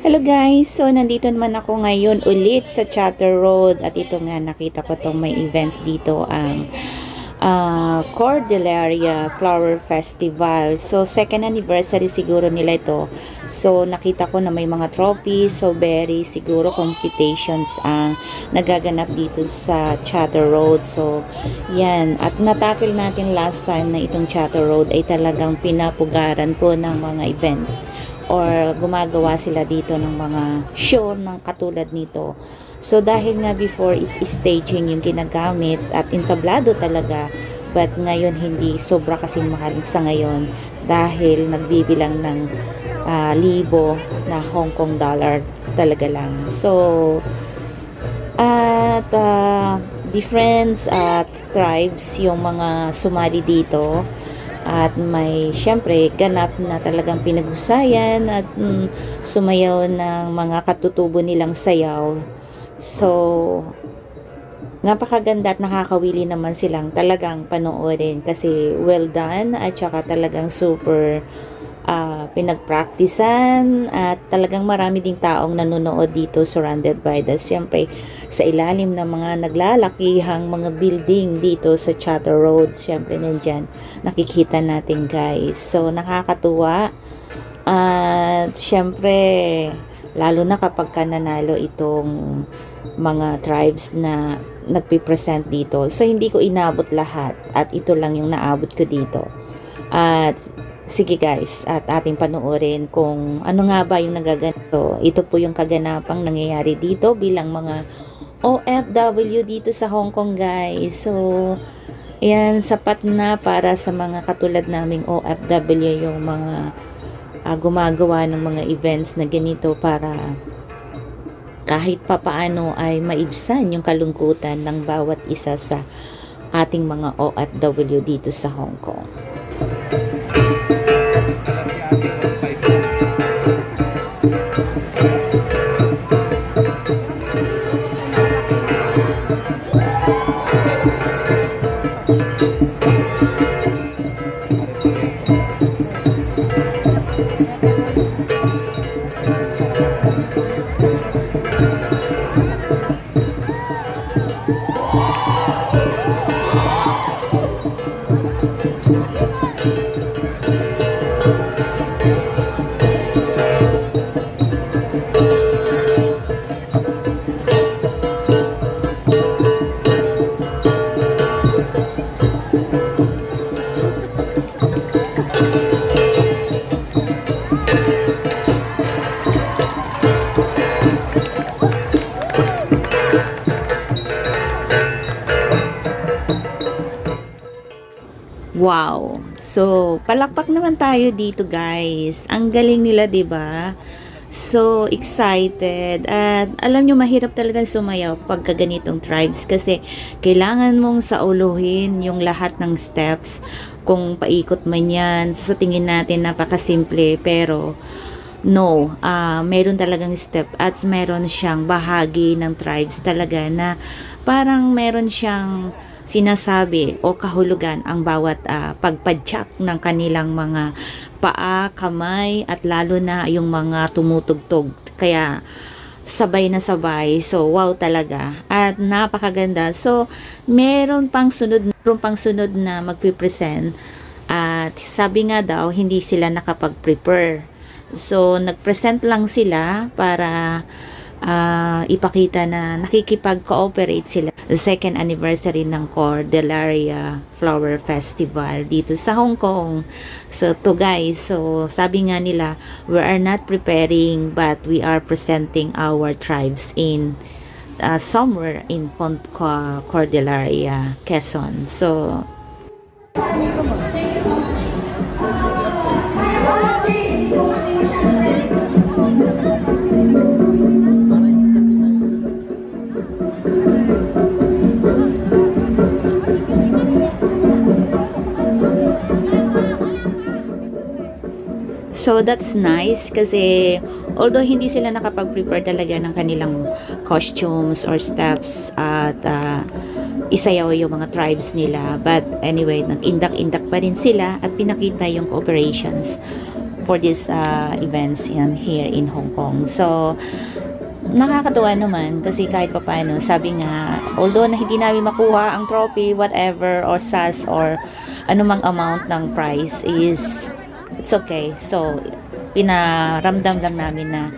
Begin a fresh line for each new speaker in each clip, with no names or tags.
Hello guys! So, nandito naman ako ngayon ulit sa Chatter Road. At ito nga, nakita ko tong may events dito ang uh, Cordilleria Flower Festival. So second anniversary siguro nila ito. So nakita ko na may mga trophies, so very siguro competitions ang nagaganap dito sa Chatter Road. So yan, at natakil natin last time na itong Chatter Road ay talagang pinapugaran po ng mga events or gumagawa sila dito ng mga show ng katulad nito. So dahil nga before is staging yung ginagamit at entablado talaga but ngayon hindi sobra kasing mahal sa ngayon dahil nagbibilang ng ah, libo na Hong Kong dollar talaga lang. So at ah, different at tribes yung mga sumali dito at may syempre ganap na talagang pinaghusayan at mm, sumayaw ng mga katutubo nilang sayaw. So, napakaganda at nakakawili naman silang talagang panoorin kasi well done at saka talagang super ah, pinagpraktisan at talagang marami ding taong nanonood dito surrounded by the syempre sa ilalim ng mga naglalakihang mga building dito sa Chatter Road. Syempre nandyan nakikita natin guys. So nakakatuwa at syempre lalo na kapag ka nanalo itong mga tribes na nagpipresent dito so hindi ko inabot lahat at ito lang yung naabot ko dito at sige guys, at ating panoorin kung ano nga ba yung nagaganto. Ito po yung kaganapang nangyayari dito bilang mga OFW dito sa Hong Kong guys. So, yan, sapat na para sa mga katulad naming OFW yung mga ah, gumagawa ng mga events na ganito para kahit papaano ay maibsan yung kalungkutan ng bawat isa sa ating mga OFW dito sa Hong Kong. So, palakpak naman tayo dito, guys. Ang galing nila, 'di ba? So excited at alam nyo mahirap talaga sumayaw pagka ganitong tribes kasi kailangan mong sauluhin yung lahat ng steps kung paikot man yan sa tingin natin napakasimple pero no, ah meron talagang step at meron siyang bahagi ng tribes talaga na parang meron siyang sinasabi o kahulugan ang bawat ah, pagpadyak ng kanilang mga paa, kamay at lalo na yung mga tumutugtog. Kaya sabay na sabay. So, wow talaga. At napakaganda. So, meron pang sunod, meron pang sunod na magpipresent. At sabi nga daw, hindi sila nakapag-prepare. So, nag-present lang sila para ah, ipakita na nakikipag-cooperate sila. Second anniversary ng Cordilleria Flower Festival dito sa Hong Kong. So, to guys, so sabi nga nila, we are not preparing but we are presenting our tribes in uh, somewhere in Cordilleria, Quezon. So, So that's nice kasi although hindi sila nakapag-prepare talaga ng kanilang costumes or steps at ah, isayaw yung mga tribes nila but anyway nag-indak-indak pa rin sila at pinakita yung cooperations for these uh, events in here in Hong Kong. So, nakakatuwa naman kasi kahit papaano, sabi nga, although na hindi namin makuha ang trophy, whatever, or SAS, or anumang amount ng prize is, it's okay. So, pinaramdam lang namin na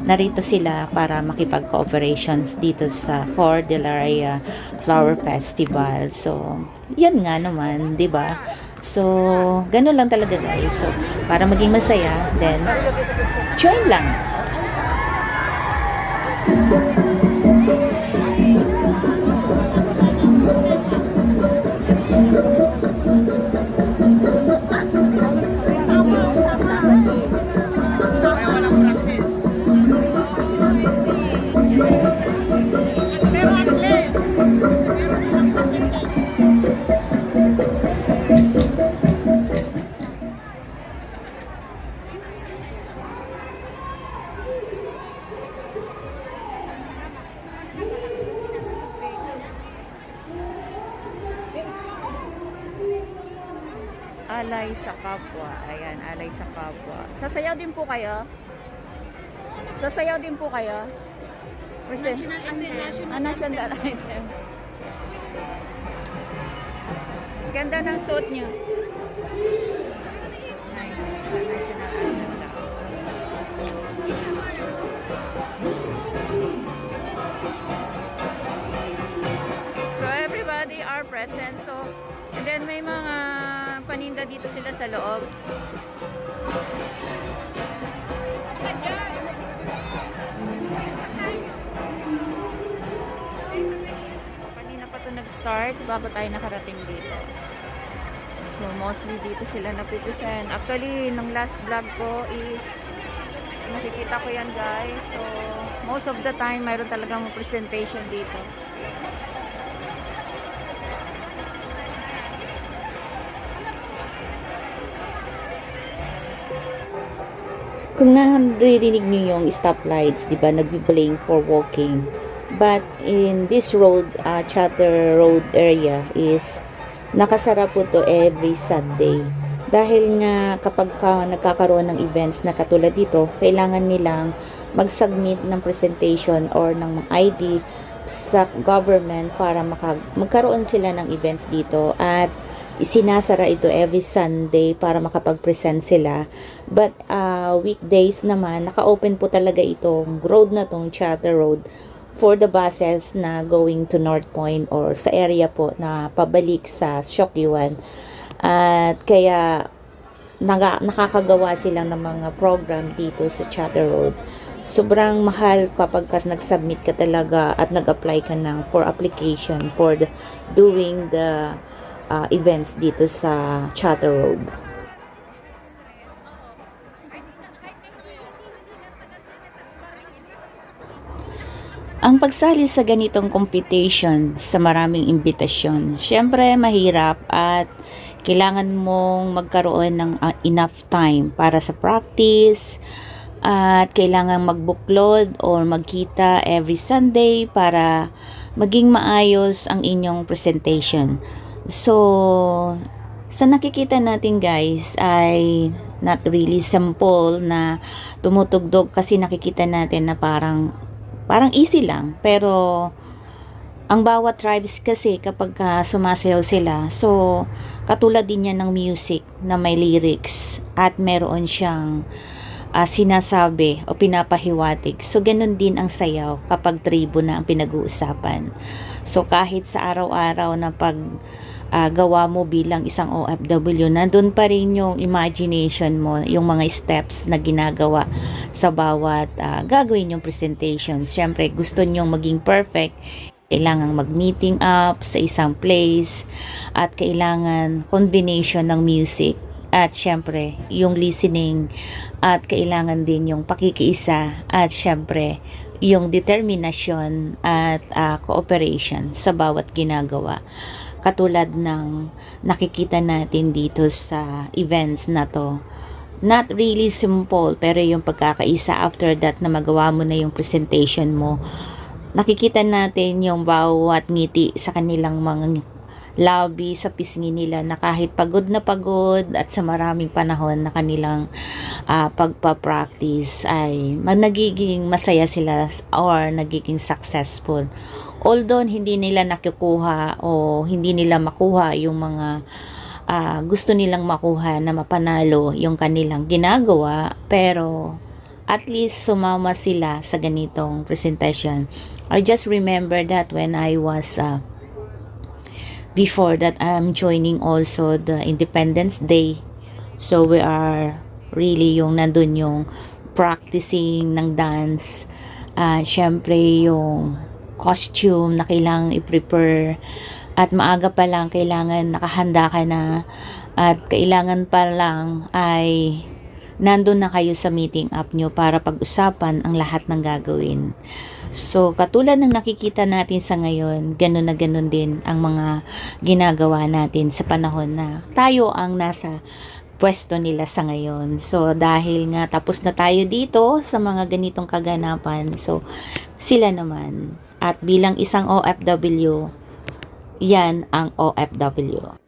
narito sila para makipag-cooperations dito sa Cordillera Flower Festival. So, yan nga naman, di ba? So, ganun lang talaga guys. So, para maging masaya, then, join lang. Alay sa kapwa. Ayan, alay sa kapwa. Sasayaw din po kayo? Sasayaw din po kayo? Kasi, ah, national item. Ganda ng suit. Nice. National daw. So everybody are present. So and then may mga paninda dito sila sa loob. Kanina pa to nag-start bago tayo nakarating dito. So mostly dito sila napipresent. Actually, nung last vlog ko is nakikita ko yan guys. So most of the time mayroon talagang presentation dito. Kung naririnig niyo yung stoplights, di ba, nagbi-blink for walking. But in this road, uh, Chatter Road area is nakasara po to every Sunday. Dahil nga kapag ka nagkakaroon ng events na katulad dito, kailangan nilang mag-submit ng presentation or ng ID sa government para maka- magkaroon sila ng events dito at sinasara ito every Sunday para makapag-present sila. But uh, weekdays naman, naka-open po talaga itong road na tong Charter Road for the buses na going to North Point or sa area po na pabalik sa Shokyuan. At kaya naga, nakakagawa sila ng mga program dito sa Charter Road. Sobrang mahal kapag kas nag-submit ka talaga at nag-apply ka ng for application for the, doing the uh, events dito sa Charter Road. Ang pagsali sa ganitong competition sa maraming imbitasyon, syempre mahirap at kailangan mong magkaroon ng uh, enough time para sa practice at kailangan magbuklod or magkita every Sunday para maging maayos ang inyong presentation. So, sa nakikita natin guys ay not really simple na tumutugdog kasi nakikita natin na parang parang easy lang pero ang bawat tribes kasi kapag ka sumasayaw sila so katulad din yan ng music na may lyrics at meron siyang ah, sinasabi o pinapahiwatig. So ganun din ang sayaw kapag tribo na ang pinag-uusapan. So kahit sa araw-araw na pag ah, gawa mo bilang isang OFW, nandun pa rin yung imagination mo, yung mga steps na ginagawa sa bawat ah, gagawin yung presentation. Siyempre, gusto nyong maging perfect, kailangan mag-meeting up sa isang place at kailangan combination ng music at syempre yung listening at kailangan din yung pakikiisa at syempre yung determinasyon at ah, cooperation sa bawat ginagawa katulad ng nakikita natin dito sa events na to. Not really simple, pero yung pagkakaisa after that na magawa mo na yung presentation mo, nakikita natin yung bawat ngiti sa kanilang mga lobby sa pisngi nila na kahit pagod na pagod at sa maraming panahon na kanilang ah, pagpa-practice ay nagiging masaya sila or nagiging successful. Although hindi nila nakukuha o hindi nila makuha yung mga ah, gusto nilang makuha na mapanalo yung kanilang ginagawa pero at least sumama sila sa ganitong presentation. I just remember that when I was uh, before that I'm joining also the Independence Day. So we are really yung nandun yung practicing ng dance. Uh, Siyempre yung costume na kailangang i-prepare at maaga pa lang kailangan nakahanda ka na at kailangan pa lang ay nandun na kayo sa meeting app nyo para pag-usapan ang lahat ng gagawin. So, katulad ng nakikita natin sa ngayon, ganun na ganun din ang mga ginagawa natin sa panahon na tayo ang nasa pwesto nila sa ngayon. So, dahil nga tapos na tayo dito sa mga ganitong kaganapan, so, sila naman. At bilang isang OFW, yan ang OFW.